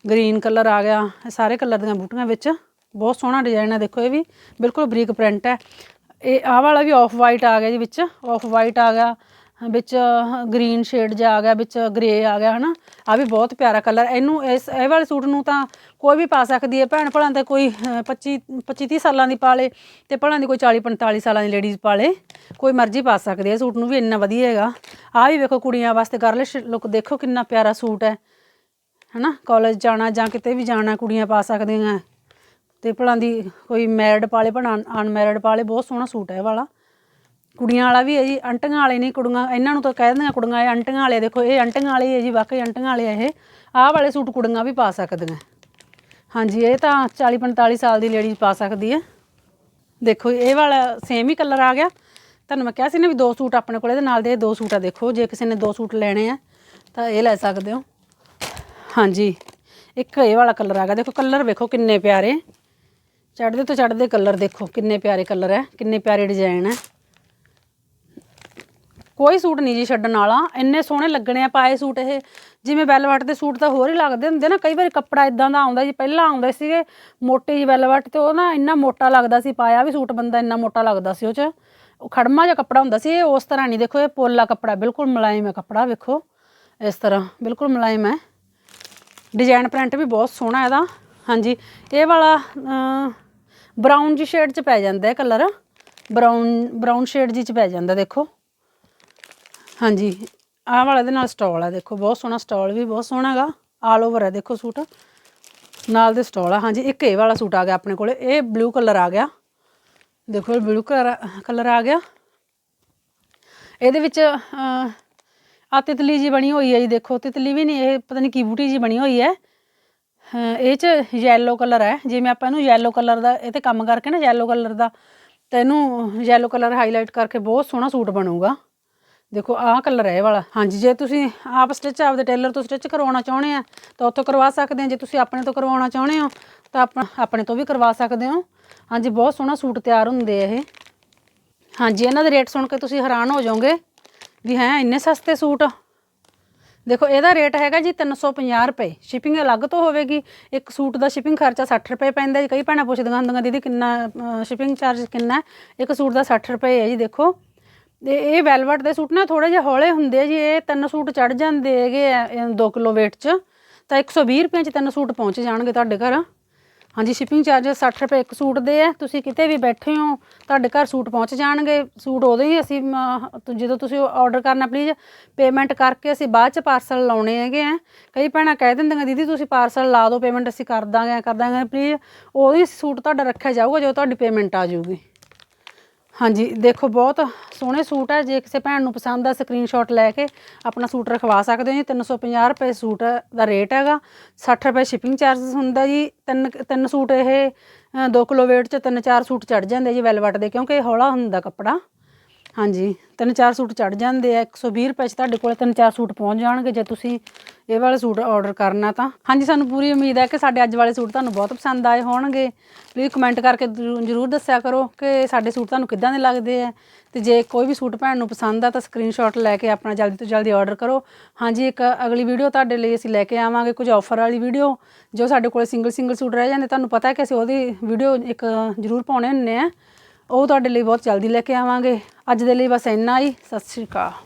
ਗ੍ਰੀਨ ਕਲਰ ਆ ਗਿਆ, ਇਹ ਸਾਰੇ ਕਲਰ ਦੀਆਂ ਬੂਟੀਆਂ ਵਿੱਚ। ਬਹੁਤ ਸੋਹਣਾ ਡਿਜ਼ਾਈਨ ਹੈ, ਦੇਖੋ ਇਹ ਵੀ, ਬਿਲਕੁਲ ਬਰੀਕ ਪ੍ਰਿੰਟ ਹੈ। ਇਹ ਆਹ ਵਾਲਾ ਵੀ ਆਫ ਵਾਈਟ ਆ ਗਿਆ ਜੀ ਵਿੱਚ ਆਫ ਵਾਈਟ ਆ ਗਿਆ। ਵਿੱਚ ਗ੍ਰੀਨ ਸ਼ੇਡ ਜਿਹਾ ਆ ਗਿਆ ਵਿੱਚ ਗ੍ਰੇ ਆ ਗਿਆ ਹਨਾ? ਆ ਵੀ ਬਹੁਤ ਪਿਆਰਾ ਕਲਰ ਇਹਨੂੰ ਇਸ ਇਹ ਵਾਲੇ ਸੂਟ ਨੂੰ ਤਾਂ ਕੋਈ ਵੀ ਪਾ ਸਕਦੀ ਹੈ। ਭੈਣ ਭਲਾਂ ਤੇ ਕੋਈ ਅਹ, 25 25 30 ਸਾਲਾਂ ਦੀ ਪਾ ਲੇ ਤੇ ਭਲਾਂ ਦੀ ਕੋਈ 40 45 ਸਾਲਾਂ ਦੀ ਲੇਡੀਜ਼ ਪਾ ਲੇ। ਕੋਈ ਮਰਜ਼ੀ ਪਾ ਸਕਦੀ ਹੈ। ਸੂਟ ਨੂੰ ਵੀ ਇੰਨਾ ਵਧੀਆ ਹੈਗਾ। ਆ ਵੀ ਵੇਖੋ ਕੁੜੀਆਂ ਵਾਸਤੇ ਗਰਲਿਸ਼ ਲੁੱਕ ਦੇਖੋ ਕਿੰਨਾ ਪਿਆਰਾ ਸੂਟ ਹੈ। ਹਨਾ? ਕਾਲਜ ਜਾਣਾ ਜਾਂ ਕਿਤੇ ਵੀ ਜਾਣਾ ਕੁੜੀਆਂ ਪਾ ਸਕਦੀਆਂ ਤੇ ਭਲਾਂ ਦੀ ਕੋਈ ਮੈਰਿਡ ਪਾਲੇ ਭਣਾ ਅਨਮੈਰਿਡ ਪਾਲੇ ਬਹੁਤ ਸੋਹਣਾ ਸੂਟ ਹੈ ਇਹ ਵਾਲਾ। ਕੁੜੀਆਂ ਵਾਲਾ ਵੀ ਹੈ ਜੀ ਅੰਟੀਆਂ ਵਾਲੇ ਨਹੀਂ ਕੁੜੀਆਂ, ਇਹਨਾਂ ਨੂੰ ਤਾਂ ਕਹਿ ਦਿੰਦੀਆਂ ਕੁੜੀਆਂ, ਇਹ ਅੰਟੀਆਂ ਵਾਲੇ ਦੇਖੋ, ਇਹ ਅੰਟੀਆਂ ਵਾਲੇ ਹੈ ਜੀ ਵਾਕਈ ਅੰਟੀਆਂ ਵਾਲੇ ਇਹ। ਆਹ ਵਾਲੇ ਸੂਟ ਕੁੜੀਆਂ ਵੀ ਪਾ ਸਕਦੀਆਂ। ਹਾਂਜੀ, ਇਹ ਤਾਂ 40 45 ਸਾਲ ਦੀ ਲੇਡੀ ਪਾ ਸਕਦੀ ਹੈ। ਦੇਖੋ, ਇਹ ਵਾਲਾ ਸੇਮ ਹੀ ਕਲਰ ਆ ਗਿਆ। ਤੁਹਾਨੂੰ ਮੈਂ ਕਿਹਾ ਸੀ ਨਾ ਵੀ ਦੋ ਸੂਟ ਆਪਣੇ ਕੋਲ, ਇਹਦੇ ਨਾਲ ਦੇ ਇਹ ਦੋ ਸੂਟ ਆ, ਦੇਖੋ, ਜੇ ਕਿਸੇ ਨੇ ਦੋ ਸੂਟ ਲੈਣੇ ਆ, ਤਾਂ ਇਹ ਲੈ ਸਕਦੇ ਹੋ। ਹਾਂਜੀ, ਇੱਕ ਇਹ ਵਾਲਾ ਕਲਰ ਆ ਗਿਆ। ਦੇਖੋ ਕਲਰ ਵੇਖੋ ਕਿੰਨੇ ਪਿਆਰੇ। ਚੜ੍ਹਦੇ ਤੋਂ ਚੜ੍ਹਦੇ ਕਲਰ ਦੇਖੋ, ਕਿੰਨੇ ਪਿਆਰੇ ਕਲਰ ਹੈ ਕਿੰਨੇ ਪਿਆਰੇ ਡਿਜ਼ਾਈਨ ਹੈ ਕੋਈ ਸੂਟ ਨਹੀਂ ਜੀ ਛੱਡਣ ਵਾਲਾ। ਇੰਨੇ ਸੋਹਣੇ ਲੱਗਣੇ ਆ ਪਾਏ ਸੂਟ ਇਹ। ਜਿਵੇਂ ਵੈਲਵਟ ਦੇ ਸੂਟ ਤਾਂ ਹੋਰ ਹੀ ਲੱਗਦੇ ਹੁੰਦੇ ਨਾ। ਕਈ ਵਾਰੀ ਕੱਪੜਾ ਇਦਾਂ ਦਾ ਆਉਂਦਾ ਜੀ, ਪਹਿਲਾਂ ਆਉਂਦੇ ਸੀਗੇ ਮੋਟੇ ਜੀ ਵੈਲਵਟ ਤੇ ਉਹ ਨਾ ਇੰਨਾ ਮੋਟਾ ਲੱਗਦਾ ਸੀ ਪਾਇਆ ਵੀ ਸੂਟ, ਬੰਦਾ ਇੰਨਾ ਮੋਟਾ ਲੱਗਦਾ ਸੀ ਉਹ ਚ। ਉਹ ਖੜਮਾ ਜਿਹਾ ਕੱਪੜਾ ਹੁੰਦਾ ਸੀ, ਇਹ ਉਸ ਤਰ੍ਹਾਂ ਨਹੀਂ। ਦੇਖੋ ਇਹ ਪੋਲਾ ਕੱਪੜਾ, ਬਿਲਕੁਲ ਮੁਲਾਇਮ ਹੈ ਕੱਪੜਾ, ਵੇਖੋ। ਇਸ ਤਰ੍ਹਾਂ, ਬਿਲਕੁਲ ਮੁਲਾਇਮ ਹੈ। ਡਿਜ਼ਾਈਨ ਪ੍ਰਿੰਟ ਵੀ ਬਹੁਤ ਸੋਹਣਾ ਇਹਦਾ। ਹਾਂਜੀ, ਇਹ ਵਾਲਾ ਬਰਾਊਨ ਜੀ ਸ਼ੇਡ ਚ ਪੈ ਜਾਂਦਾ ਹੈ ਕਲਰ ਬਰਾਊਨ ਬਰਾਊਨ ਸ਼ੇਡ ਜੀ ਚ ਪੈ ਜਾਂਦਾ, ਦੇਖੋ। ਹਾਂਜੀ। ਆਹ ਵਾਲਾ ਇਹਦੇ ਨਾਲ ਸਟਾਲ ਆ ਦੇਖੋ ਬਹੁਤ ਸੋਹਣਾ ਸਟਾਲ ਵੀ ਬਹੁਤ ਸੋਹਣਾ ਹੈਗਾ। ਆਲ ਓਵਰ ਹੈ ਦੇਖੋ ਸੂਟ। ਨਾਲ ਦੇ ਸਟਾਲ ਆ। ਹਾਂਜੀ ਇੱਕ ਇਹ ਵਾਲਾ ਸੂਟ ਆ ਗਿਆ ਆਪਣੇ ਕੋਲੇ। ਇਹ ਬਲੂ ਕਲਰ ਆ ਗਿਆ। ਦੇਖੋ ਇਹ ਬਲੂ ਕਲਰ ਆ ਗਿਆ। ਇਹਦੇ ਵਿੱਚ ਅਹ, ਆ ਤਿਤਲੀ ਜੀ ਬਣੀ ਹੋਈ ਹੈ ਜੀ ਦੇਖੋ। ਤਿਤਲੀ ਵੀ ਨਹੀਂ ਇਹ ਪਤਾ ਨਹੀਂ ਕੀ ਬੂਟੀ ਜੀ ਬਣੀ ਹੋਈ ਹੈ ਇਹ ਚ ਯੈਲੋ ਕਲਰ ਹੈ ਜਿਵੇਂ ਆਪਾਂ ਇਹਨੂੰ ਯੈਲੋ ਕਲਰ ਦਾ ਇਹ ਤੇ ਕੰਮ ਕਰਕੇ ਨਾ ਯੈਲੋ ਕਲਰ ਦਾ ਤੇ ਇਹਨੂੰ ਯੈਲੋ ਕਲਰ ਹਾਈਲਾਈਟ ਕਰਕੇ ਬਹੁਤ ਸੋਹਣਾ ਸੂਟ ਬਣੂਗਾ। ਦੇਖੋ, ਆਹ ਕਲਰ ਹੈ ਇਹ ਵਾਲਾ। ਹਾਂਜੀ, ਜੇ ਤੁਸੀਂ ਆਪ ਸਟਿਚ ਆਪਦੇ ਟੇਲਰ ਤੋਂ ਸਟਿਚ ਕਰਵਾਉਣਾ ਚਾਹੁੰਦੇ ਆ, ਤਾਂ ਉੱਥੋਂ ਕਰਵਾ ਸਕਦੇ ਆ। ਜੇ ਤੁਸੀਂ ਆਪਣੇ ਤੋਂ ਕਰਵਾਉਣਾ ਚਾਹੁੰਦੇ ਹੋ, ਤਾਂ ਆਪਣਾ, ਆਪਣੇ ਤੋਂ ਵੀ ਕਰਵਾ ਸਕਦੇ ਹੋ। ਹਾਂਜੀ, ਬਹੁਤ ਸੋਹਣਾ ਸੂਟ ਤਿਆਰ ਹੁੰਦੇ ਆ ਇਹ। ਹਾਂਜੀ, ਇਹਨਾਂ ਦੇ ਰੇਟ ਸੁਣ ਕੇ ਤੁਸੀਂ ਹੈਰਾਨ ਹੋ ਜਾਓਗੇ ਵੀ ਹੈ, ਇੰਨੇ ਸਸਤੇ ਸੂਟ। ਦੇਖੋ, ਇਹਦਾ ਰੇਟ ਹੈਗਾ ਜੀ 350 ਰੁਪਏ। ਸ਼ਿਪਿੰਗ ਅਲੱਗ ਤੋਂ ਹੋਵੇਗੀ। ਇੱਕ ਸੂਟ ਦਾ ਸ਼ਿਪਿੰਗ ਖਰਚਾ 60 ਰੁਪਏ ਪੈਂਦਾ ਜੀ। ਕਈ ਭੈਣਾਂ ਪੁੱਛਦੀਆਂ ਹੁੰਦੀਆਂ, ਦੀਦੀ, ਕਿੰਨਾ ਸ਼ਿਪਿੰਗ ਚਾਰਜ ਕਿੰਨਾ ਇੱਕ ਸੂਟ ਦਾ 60 ਰੁਪਏ ਹੈ ਜੀ, ਦੇਖੋ। ਤੇ ਇਹ ਵੈਲਵਟ ਦੇ ਸੂਟ ਨਾ ਥੋੜੇ ਜਿਹਾ ਹੌਲੇ ਹੁੰਦੇ ਆ ਜੀ, ਇਹ ਤਿੰਨ ਸੂਟ ਚੜ ਜਾਂਦੇ ਹੈਗੇ 2 ਕਿਲੋ weight 'ਚ। ਤਾਂ 120 ਰੁਪਏ 'ਚ ਤਿੰਨ ਸੂਟ ਪਹੁੰਚ ਜਾਣਗੇ ਤੁਹਾਡੇ ਘਰ। ਹਾਂਜੀ ਸ਼ਿਪਿੰਗ ਚਾਰजेस 60 ਰੁਪਏ ਇੱਕ ਸੂਟ ਦੇ ਆ। ਤੁਸੀਂ ਕਿਤੇ ਵੀ ਬੈਠੇ ਹੋ, ਤੁਹਾਡੇ ਘਰ ਸੂਟ ਪਹੁੰਚ ਜਾਣਗੇ। ਸੂਟ ਉਦੋਂ ਹੀ ਅਸੀਂ ਜਦੋਂ ਤੁਸੀਂ ਆਰਡਰ ਕਰਨਾ ਪਲੀਜ਼ ਪੇਮੈਂਟ ਕਰਕੇ ਅਸੀਂ ਬਾਅਦ ਚ ਪਾਰਸਲ ਲਾਉਣੇ ਹੈਗੇ ਆ। ਕਈ ਭੈਣਾਂ ਕਹਿ ਦਿੰਦੀਆਂ, ਦੀਦੀ, ਤੁਸੀਂ ਪਾਰਸਲ ਲਾ ਦਿਓ ਪੇਮੈਂਟ ਅਸੀਂ ਕਰ ਦਾਂਗੇ ਕਰ ਦਾਂਗੇ। ਪਲੀਜ਼ ਉਹੀ ਸੂਟ ਤੁਹਾਡਾ ਰੱਖਿਆ ਜਾਊਗਾ ਜਦੋਂ ਤੁਹਾਡੀ ਪੇਮੈਂਟ ਆ ਜਾਊਗੀ। ਹਾਂਜੀ, ਦੇਖੋ ਬਹੁਤ ਸੋਹਣੇ ਸੂਟ ਹੈ ਜੇ ਕਿਸੇ ਭੈਣ ਨੂੰ ਪਸੰਦ ਆ ਸਕਰੀਨਸ਼ਾਟ ਲੈ ਕੇ ਆਪਣਾ ਸੂਟ ਰਖਵਾ ਸਕਦੇ ਹੋ ਜੀ। 350 ਰੁਪਏ ਸੂਟ ਦਾ ਰੇਟ ਹੈਗਾ 60 ਰੁਪਏ ਸ਼ਿਪਿੰਗ ਚਾਰजेस ਹੁੰਦਾ ਜੀ। ਤਿੰਨ ਤਿੰਨ ਸੂਟ ਇਹ 2 ਕਿਲੋ weight ਚ ਤਿੰਨ ਚਾਰ ਸੂਟ ਚੜ ਜਾਂਦੇ ਜੀ ਵੈਲਵਟ ਦੇ, ਕਿਉਂਕਿ ਇਹ ਹੌਲਾ ਹੁੰਦਾ ਕੱਪੜਾ। ਹਾਂਜੀ, ਤਿੰਨ ਚਾਰ ਸੂਟ ਚੜ ਜਾਂਦੇ ਆ 120 ਰੁਪਏ ਚ ਤੁਹਾਡੇ ਕੋਲ ਤਿੰਨ ਚਾਰ ਸੂਟ ਪਹੁੰਚ ਜਾਣਗੇ ਜੇ ਤੁਸੀਂ ਇਹ ਵਾਲੇ ਸੂਟ ਆਰਡਰ ਕਰਨਾ ਤਾਂ। ਹਾਂਜੀ, ਸਾਨੂੰ ਪੂਰੀ ਉਮੀਦ ਹੈ ਕਿ ਸਾਡੇ ਅੱਜ ਵਾਲੇ ਸੂਟ ਤੁਹਾਨੂੰ ਬਹੁਤ ਪਸੰਦ ਆਏ ਹੋਣਗੇ। ਪਲੀਜ਼ ਕਮੈਂਟ ਕਰਕੇ ਜ਼ਰੂਰ ਦੱਸਿਆ ਕਰੋ ਕਿ ਸਾਡੇ ਸੂਟ ਤੁਹਾਨੂੰ ਕਿੱਦਾਂ ਦੇ ਲੱਗਦੇ ਆ। ਤੇ ਜੇ ਕੋਈ ਵੀ ਸੂਟ ਭੈਣ ਨੂੰ ਪਸੰਦ ਆ ਤਾਂ ਸਕਰੀਨਸ਼ਾਟ ਲੈ ਕੇ ਆਪਣਾ ਜਲਦੀ ਤੋਂ ਜਲਦੀ ਆਰਡਰ ਕਰੋ। ਹਾਂਜੀ, ਇੱਕ ਅਗਲੀ ਵੀਡੀਓ ਤੁਹਾਡੇ ਲਈ ਅਸੀਂ ਲੈ ਕੇ ਆਵਾਂਗੇ ਕੁਝ ਆਫਰ ਵਾਲੀ ਵੀਡੀਓ ਜੋ ਸਾਡੇ ਕੋਲ ਸਿੰਗਲ ਸਿੰਗਲ ਸੂਟ ਰਹਿ ਜਾਂਦੇ। ਤੁਹਾਨੂੰ ਪਤਾ ਹੈ ਕਿ ਅਸੀਂ ਉਹਦੀ ਵੀਡੀਓ ਇੱਕ ਜ਼ਰੂਰ ਪਾਉਣੇ ਹੁੰਦੇ ਆ। ਉਹ ਤੁਹਾਡੇ ਲਈ ਬਹੁਤ ਜਲਦੀ ਲੈ ਕੇ ਆਵਾਂਗੇ। ਅੱਜ ਦੇ ਲਈ ਬਸ ਇੰਨਾ ਹੀ ਸਤਿ ਸ਼੍ਰੀ ਅਕਾਲ।